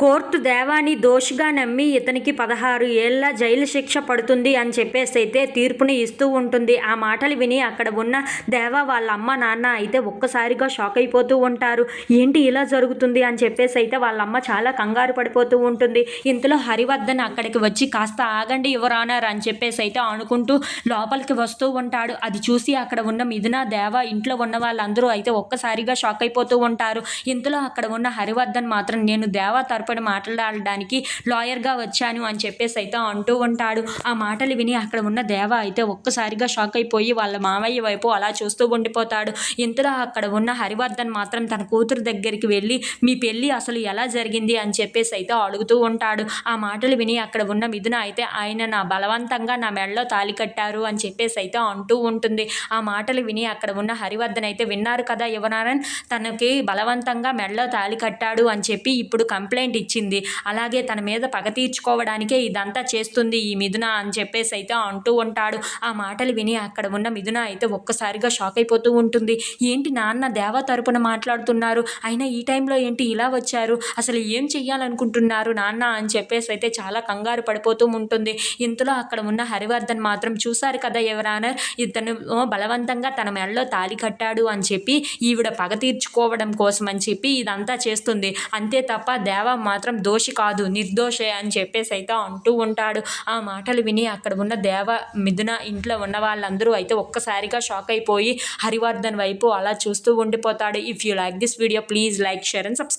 Court దేవాని దోషిగా నమ్మి ఇతనికి పదహారు ఏళ్ళ జైలు శిక్ష పడుతుంది అని చెప్పేసి అయితే తీర్పుని ఇస్తూ ఉంటుంది. ఆ మాటలు విని అక్కడ ఉన్న దేవా వాళ్ళ అమ్మ నాన్న అయితే ఒక్కసారిగా షాక్ అయిపోతూ ఉంటారు. ఏంటి ఇలా జరుగుతుంది అని చెప్పేసి అయితే వాళ్ళ అమ్మ చాలా కంగారు పడిపోతూ ఉంటుంది. ఇంతలో హరివర్ధన్ అక్కడికి వచ్చి కాస్త ఆగండి యువరానర్ అని చెప్పేసి అయితే అనుకుంటూ లోపలికి వస్తూ ఉంటాడు. అది చూసి అక్కడ ఉన్న మిథున దేవ ఇంట్లో ఉన్న వాళ్ళందరూ అయితే ఒక్కసారిగా షాక్ అయిపోతూ ఉంటారు. ఇంతలో అక్కడ ఉన్న హరివర్ధన్ మాత్రం నేను దేవా తరపున మాట్లాడడానికి లాయర్గా వచ్చాను అని చెప్పేసి అయితే అంటూ ఉంటాడు. ఆ మాటలు విని అక్కడ ఉన్న దేవ అయితే ఒక్కసారిగా షాక్ అయిపోయి వాళ్ళ మామయ్య వైపు అలా చూస్తూ ఉండిపోతాడు. ఇంతలో అక్కడ ఉన్న హరివర్ధన్ మాత్రం తన కూతురు దగ్గరికి వెళ్ళి మీ పెళ్ళి అసలు ఎలా జరిగింది? అని చెప్పేసి అయితే అడుగుతూ ఉంటాడు. ఆ మాటలు విని అక్కడ ఉన్న మిథున అయితే ఆయన నా బలవంతంగా నా మెడలో తాలి కట్టారు అని చెప్పేసి అయితే అంటూ ఉంటుంది. ఆ మాటలు విని అక్కడ ఉన్న హరివర్ధన్ అయితే విన్నారు కదా యువనారాయణ్ తనకి బలవంతంగా మెడలో తాలి కట్టాడు అని చెప్పి ఇప్పుడు కంప్లైంట్ ఇచ్చింది. అలాగే తన మీద పగ తీర్చుకోవడానికే ఇదంతా చేస్తుంది ఈ మిథున అని చెప్పేసి అయితే అంటూ ఉంటాడు. ఆ మాటలు విని అక్కడ ఉన్న మిథున అయితే ఒక్కసారిగా షాక్ అయిపోతూ ఉంటుంది. ఏంటి నాన్న దేవ తరపున మాట్లాడుతున్నారు? అయినా ఈ టైంలో ఏంటి ఇలా వచ్చారు? అసలు ఏం చెయ్యాలనుకుంటున్నారు నాన్న అని చెప్పేసి అయితే చాలా కంగారు పడిపోతూ ఉంటుంది. ఇంతలో అక్కడ ఉన్న హరివర్ధన్ మాత్రం చూశారు కదా ఎవరానర్ ఇతను బలవంతంగా తన మెడలో తాలి కట్టాడు అని చెప్పి ఈవిడ పగ తీర్చుకోవడం కోసం అని చెప్పి ఇదంతా చేస్తుంది. అంతే తప్ప దేవ మాత్రం దోషి కాదు నిర్దోషే అని చెప్పేసి అయితే అంటూ ఉంటాడు. ఆ మాటలు విని అక్కడ ఉన్న దేవ మిథున ఇంట్లో ఉన్న వాళ్ళందరూ అయితే ఒక్కసారిగా షాక్ అయిపోయి హరివర్ధన్ వైపు అలా చూస్తూ ఉండిపోతాడు. If you like this video please like share and subscribe